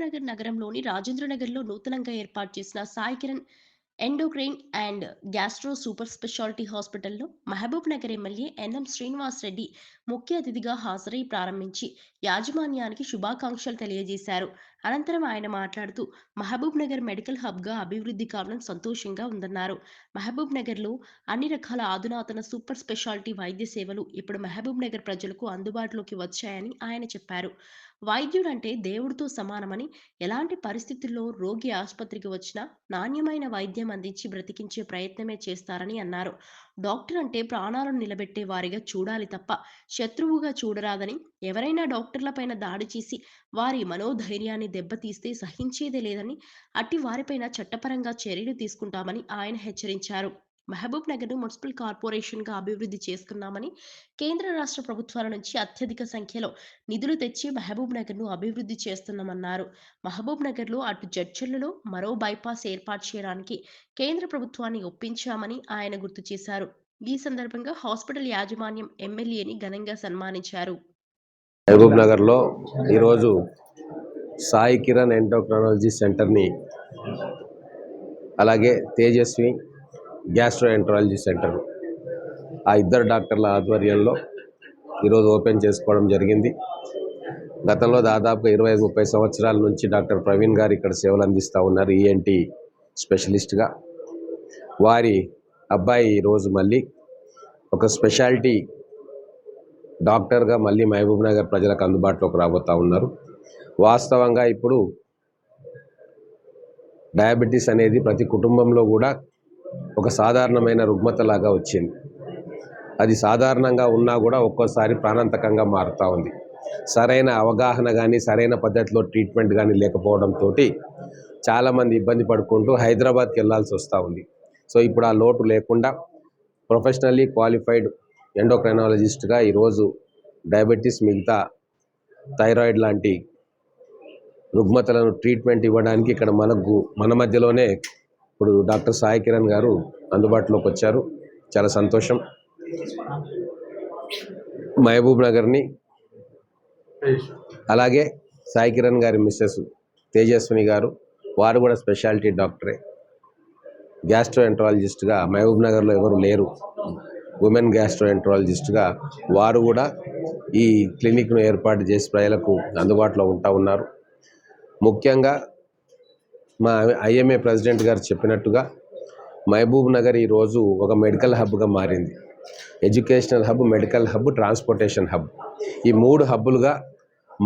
నగర్ నగరంలోని రాజేంద్రనగర్లో నూతనంగా ఏర్పాటు చేసిన Sai Kiran endocrine and gastro super speciality హాస్పిటల్లో Mahabubnagar MLA N M Srinivas Reddy ముఖ్య అతిథిగా హాజరై ప్రారంభించి యాజమాన్యానికి శుభాకాంక్షలు తెలియజేశారు. అనంతరం ఆయన మాట్లాడుతూ మహబూబ్ నగర్ మెడికల్ హబ్గా అభివృద్ధి కావడం సంతోషంగా ఉందన్నారు. మహబూబ్ నగర్లో అన్ని రకాల ఆధునాతన సూపర్ స్పెషాలిటీ వైద్య సేవలు ఇప్పుడు మహబూబ్ నగర్ ప్రజలకు అందుబాటులోకి వచ్చాయని ఆయన చెప్పారు. వైద్యుడు అంటే దేవుడితో సమానమని ఎలాంటి పరిస్థితుల్లో రోగి ఆసుపత్రికి వచ్చినా నాణ్యమైన వైద్యం అందించి బ్రతికించే ప్రయత్నమే చేస్తారని అన్నారు. డాక్టర్ అంటే ప్రాణాలను నిలబెట్టే వారిగా చూడాలి తప్ప శత్రువుగా చూడరాదని ఎవరైనా డాక్టర్లపైన దాడి చేసి వారి మనోధైర్యాన్ని దెబ్బతీస్తే సహించేదే లేదని అట్టి వారిపైన చట్టపరంగా చర్యలు తీసుకుంటామని ఆయన హెచ్చరించారు. మహబూబ్ నగర్ను మున్సిపల్ కార్పొరేషన్గా అభివృద్ధి చేసుకున్నామని కేంద్ర రాష్ట్ర ప్రభుత్వాల నుంచి అత్యధిక సంఖ్యలో నిధులు తెచ్చి మహబూబ్ నగర్ను అభివృద్ధి చేస్తున్నామన్నారు. మహబూబ్ నగర్లో అటు జడ్చర్లలో మరో బైపాస్ ఏర్పాటు చేయడానికి కేంద్ర ప్రభుత్వాన్ని ఒప్పించామని ఆయన గుర్తు చేశారు. ఈ సందర్భంగా హాస్పిటల్ యాజమాన్యం ఎమ్మెల్యేని ఘనంగా సన్మానించారు. మహబూబ్ నగర్లో ఈరోజు సాయి కిరణ్ ఎండోక్రాలజీ సెంటర్ని అలాగే తేజస్వి గ్యాస్ట్రో ఎంట్రాలజీ సెంటర్. ఆ ఇద్దరు డాక్టర్ల ఆధ్వర్యంలో ఈరోజు ఓపెన్ చేసుకోవడం జరిగింది. గతంలో దాదాపుగా ఇరవై ఐదు ముప్పై సంవత్సరాల నుంచి డాక్టర్ ప్రవీణ్ గారు ఇక్కడ సేవలు అందిస్తూ ఉన్నారు ఈఎన్టీ స్పెషలిస్ట్గా. వారి అబ్బాయి ఈరోజు మళ్ళీ ఒక స్పెషాలిటీ డాక్టర్గా మళ్ళీ మహబూబ్ నగర్ ప్రజలకు అందుబాటులోకి రాబోతూ ఉన్నారు. వాస్తవంగా ఇప్పుడు డయాబెటీస్ అనేది ప్రతి కుటుంబంలో కూడా ఒక సాధారణమైన రుగ్మతలాగా వచ్చింది. అది సాధారణంగా ఉన్నా కూడా ఒక్కోసారి ప్రాణాంతకంగా మారుతూ ఉంది. సరైన అవగాహన కానీ సరైన పద్ధతిలో ట్రీట్మెంట్ కానీ లేకపోవడంతో చాలామంది ఇబ్బంది పడుకుంటూ హైదరాబాద్కి వెళ్ళాల్సి వస్తూ ఉంది. సో ఇప్పుడు ఆ లోటు లేకుండా ప్రొఫెషనల్లీ క్వాలిఫైడ్ ఎండోక్రైనాలజిస్ట్గా ఈరోజు డయాబెటీస్ మిగతా థైరాయిడ్ లాంటి రుగ్మతలను ట్రీట్మెంట్ ఇవ్వడానికి ఇక్కడ మనకు మన మధ్యలోనే ఇప్పుడు డాక్టర్ సాయి కిరణ్ గారు అందుబాటులోకి వచ్చారు. చాలా సంతోషం. మహబూబ్ నగర్ని అలాగే సాయి కిరణ్ గారి మిస్సెస్ తేజస్విని గారు వారు కూడా స్పెషాలిటీ డాక్టరే. గ్యాస్ట్రో ఎంట్రాలజిస్ట్గా మహబూబ్ నగర్లో ఎవరు లేరు. ఉమెన్ గ్యాస్ట్రో ఎంట్రాలజిస్ట్గా వారు కూడా ఈ క్లినిక్ను ఏర్పాటు చేసి ప్రజలకు అందుబాటులో ఉంటా ఉన్నారు. ముఖ్యంగా మా ఐఎంఏ ప్రెసిడెంట్ గారు చెప్పినట్టుగా మహబూబ్ నగర్ ఈరోజు ఒక మెడికల్ హబ్గా మారింది. Educational hub medical hub transportation hub. ఈ మూడు హబ్బులుగా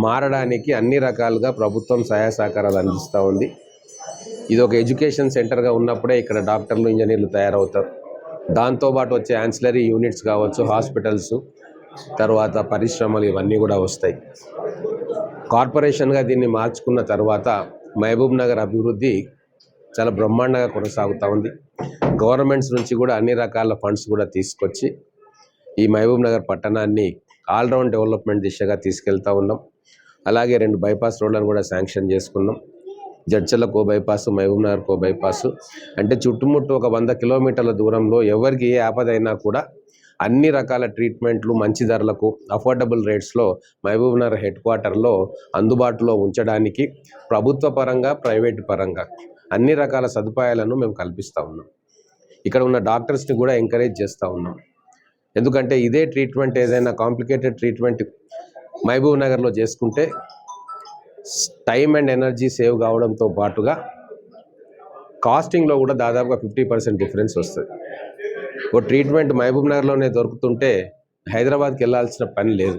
మారడానికి అన్ని రకాలుగా ప్రభుత్వం సహాయ సహకారాలు అందిస్తూ ఉంది. ఇది ఒక ఎడ్యుకేషన్ సెంటర్గా ఉన్నప్పుడే ఇక్కడ డాక్టర్లు ఇంజనీర్లు తయారవుతారు. దాంతోపాటు వచ్చే యాన్సిలరీ యూనిట్స్ కావచ్చు హాస్పిటల్స్ తర్వాత పరిశ్రమలు ఇవన్నీ కూడా వస్తాయి. కార్పొరేషన్గా దీన్ని మార్చుకున్న తర్వాత మహబూబ్ నగర్ అభివృద్ధి చాలా బ్రహ్మాండంగా కొనసాగుతూ ఉంది. గవర్నమెంట్స్ నుంచి కూడా అన్ని రకాల ఫండ్స్ కూడా తీసుకొచ్చి ఈ మహబూబ్ నగర్ పట్టణాన్ని ఆల్రౌండ్ డెవలప్మెంట్ దిశగా తీసుకెళ్తూ ఉన్నాం. అలాగే రెండు బైపాస్ రోడ్లను కూడా శాంక్షన్ చేసుకున్నాం. జడ్చలకు బైపాస్ మహబూబ్ నగర్కు బైపాస్ అంటే చుట్టుముట్టు ఒక వంద కిలోమీటర్ల దూరంలో ఎవరికి ఏ ఆపదైనా కూడా అన్ని రకాల ట్రీట్మెంట్లు మంచి ధరలకు అఫోర్డబుల్ రేట్స్లో మహబూబ్నగర్ హెడ్ క్వార్టర్లో అందుబాటులో ఉంచడానికి ప్రభుత్వ పరంగా ప్రైవేట్ పరంగా అన్ని రకాల సదుపాయాలను మేము కల్పిస్తూ ఉన్నాం. ఇక్కడ ఉన్న డాక్టర్స్ని కూడా ఎంకరేజ్ చేస్తూ ఉన్నాం. ఎందుకంటే ఇదే ట్రీట్మెంట్ ఏదైనా కాంప్లికేటెడ్ ట్రీట్మెంట్ మహబూబ్ నగర్లో చేసుకుంటే టైం అండ్ ఎనర్జీ సేవ్ కావడంతో పాటుగా కాస్టింగ్లో కూడా దాదాపుగా ఫిఫ్టీ పర్సెంట్ డిఫరెన్స్ వస్తుంది. ఓ ట్రీట్మెంట్ మహబూబ్ నగర్లోనే దొరుకుతుంటే హైదరాబాద్కి వెళ్ళాల్సిన పని లేదు.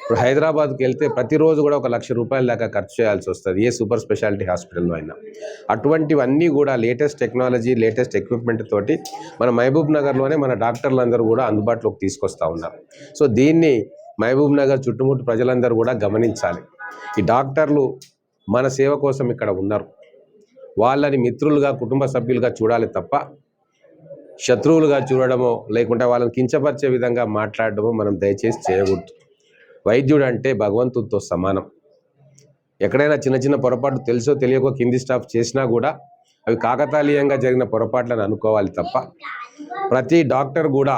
ఇప్పుడు హైదరాబాద్కి వెళ్తే ప్రతిరోజు కూడా ఒక లక్ష రూపాయల దాకా ఖర్చు చేయాల్సి వస్తుంది. ఏ సూపర్ స్పెషాలిటీ హాస్పిటల్లో అయినా. అటువంటివన్నీ కూడా లేటెస్ట్ టెక్నాలజీ లేటెస్ట్ ఎక్విప్మెంట్ తోటి మన మహబూబ్ నగర్లోనే మన డాక్టర్లందరూ కూడా అందుబాటులోకి తీసుకొస్తూ ఉన్నారు. సో దీన్ని మహబూబ్ నగర్ చుట్టుముట్టు ప్రజలందరూ కూడా గమనించాలి. ఈ డాక్టర్లు మన సేవ కోసం ఇక్కడ ఉన్నారు. వాళ్ళని మిత్రులుగా కుటుంబ సభ్యులుగా చూడాలి తప్ప శత్రువులుగా చూడడమో లేకుంటే వాళ్ళని కించపరిచే విధంగా మాట్లాడడమో మనం దయచేసి చేయకూడదు. వైద్యుడు అంటే భగవంతుడితో సమానం. ఎక్కడైనా చిన్న చిన్న పొరపాటు తెలుసో తెలియకో కింది స్టాఫ్ చేసినా కూడా అవి కాకతాళీయంగా జరిగిన పొరపాట్లను అనుకోవాలి తప్ప ప్రతి డాక్టర్ కూడా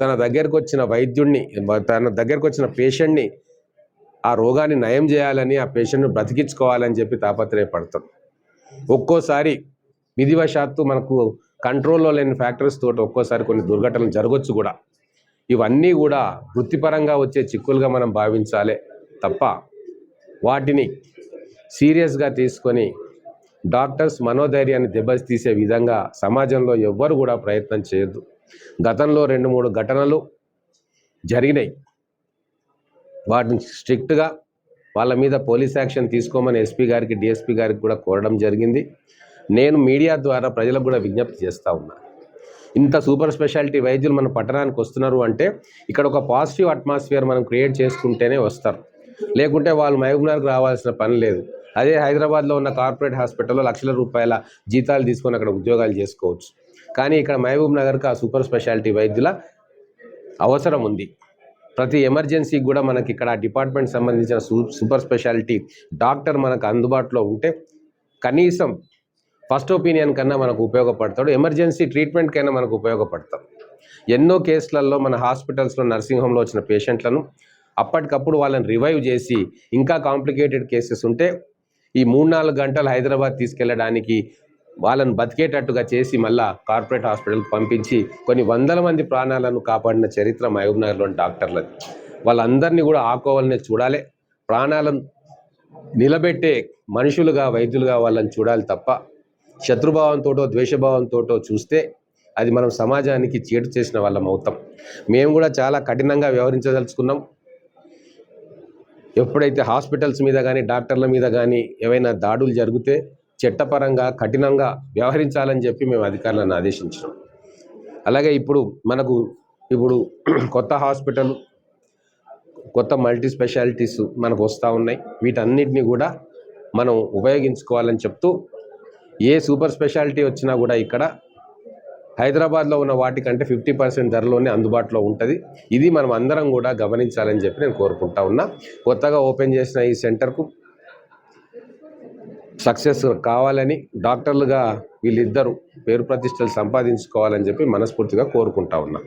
తన దగ్గరకు వచ్చిన వైద్యుడిని తన దగ్గరకు వచ్చిన పేషెంట్ని ఆ రోగాన్ని నయం చేయాలని ఆ పేషెంట్ను బ్రతికించుకోవాలని చెప్పి తాపత్రయపడతాం. ఒక్కోసారి విధివశాత్తు మనకు కంట్రోల్లో లేని ఫ్యాక్టర్స్ తోటి ఒక్కోసారి కొన్ని దుర్ఘటనలు జరగవచ్చు కూడా. ఇవన్నీ కూడా వృత్తిపరంగా వచ్చే చిక్కులుగా మనం భావించాలి తప్ప వాటిని సీరియస్గా తీసుకొని డాక్టర్స్ మనోధైర్యాన్ని దెబ్బతీసే విధంగా సమాజంలో ఎవ్వరు కూడా ప్రయత్నం చేయొద్దు. గతంలో రెండు మూడు ఘటనలు జరిగినాయి. వాటిని స్ట్రిక్ట్గా వాళ్ళ మీద పోలీస్ యాక్షన్ తీసుకోమని ఎస్పీ గారికి డిఎస్పీ గారికి కూడా కోరడం జరిగింది. నేను మీడియా ద్వారా ప్రజలకు కూడా విజ్ఞప్తి చేస్తూ ఉన్నా. ఇంత సూపర్ స్పెషాలిటీ వైద్యులు మన పట్టణానికి వస్తున్నారు అంటే ఇక్కడ ఒక పాజిటివ్ అట్మాస్ఫియర్ మనం క్రియేట్ చేసుకుంటేనే వస్తారు. లేకుంటే వాళ్ళు మహబూబ్నగర్కి రావాల్సిన పని లేదు. అదే హైదరాబాద్లో ఉన్న కార్పొరేట్ హాస్పిటల్లో లక్షల రూపాయల జీతాలు తీసుకొని అక్కడ ఉద్యోగాలు చేసుకోవచ్చు. కానీ ఇక్కడ మహబూబ్ నగర్కి ఆ సూపర్ స్పెషాలిటీ వైద్యుల అవసరం ఉంది. ప్రతి ఎమర్జెన్సీకి కూడా మనకి ఇక్కడ డిపార్ట్మెంట్ సంబంధించిన సూ సూపర్ స్పెషాలిటీ డాక్టర్ మనకు అందుబాటులో ఉంటే కనీసం ఫస్ట్ ఒపీనియన్ కన్నా మనకు ఉపయోగపడతాడు. ఎమర్జెన్సీ ట్రీట్మెంట్ కైనా మనకు ఉపయోగపడతాం. ఎన్నో కేసులలో మన హాస్పిటల్స్లో నర్సింగ్ హోమ్లో వచ్చిన పేషెంట్లను అప్పటికప్పుడు వాళ్ళని రివైవ్ చేసి ఇంకా కాంప్లికేటెడ్ కేసెస్ ఉంటే ఈ మూడు నాలుగు గంటలు హైదరాబాద్ తీసుకెళ్ళడానికి వాళ్ళని బతికేటట్టుగా చేసి మళ్ళా కార్పొరేట్ హాస్పిటల్కి పంపించి కొన్ని వందల మంది ప్రాణాలను కాపాడిన చరిత్ర మహబూబ్నగర్లోని డాక్టర్లది. వాళ్ళందరినీ కూడా ఆకోవాలనే చూడాలి. ప్రాణాలను నిలబెట్టే మనుషులుగా వైద్యులుగా వాళ్ళని చూడాలి తప్ప శత్రుభావంతోటో ద్వేషభావంతోటో చూస్తే అది మనం సమాజానికి చేటు చేసిన వాళ్ళం అవుతాం మేము కూడా చాలా కఠినంగా వ్యవహరించదలుచుకున్నాం. ఎప్పుడైతే హాస్పిటల్స్ మీద కానీ డాక్టర్ల మీద కానీ ఏవైనా దాడులు జరిగితే చట్టపరంగా కఠినంగా వ్యవహరించాలని చెప్పి మేము అధికారులను ఆదేశించినాం. అలాగే ఇప్పుడు మనకు ఇప్పుడు కొత్త హాస్పిటల్ కొత్త మల్టీ స్పెషాలిటీస్ మనకు వస్తూ ఉన్నాయి. వీటన్నిటిని కూడా మనం ఉపయోగించుకోవాలని చెప్తూ ఏ సూపర్ స్పెషాలిటీ వచ్చినా కూడా ఇక్కడ హైదరాబాద్లో ఉన్న వాటికంటే ఫిఫ్టీ పర్సెంట్ ధరలోనే అందుబాటులో ఉంటుంది. ఇది మనం అందరం కూడా గమనించాలని చెప్పి నేను కోరుకుంటా ఉన్నా. కొత్తగా ఓపెన్ చేసిన ఈ సెంటర్కు సక్సెస్ కావాలని డాక్టర్లుగా వీళ్ళిద్దరూ పేరు ప్రతిష్టలు సంపాదించుకోవాలని చెప్పి మనస్ఫూర్తిగా కోరుకుంటా ఉన్నా.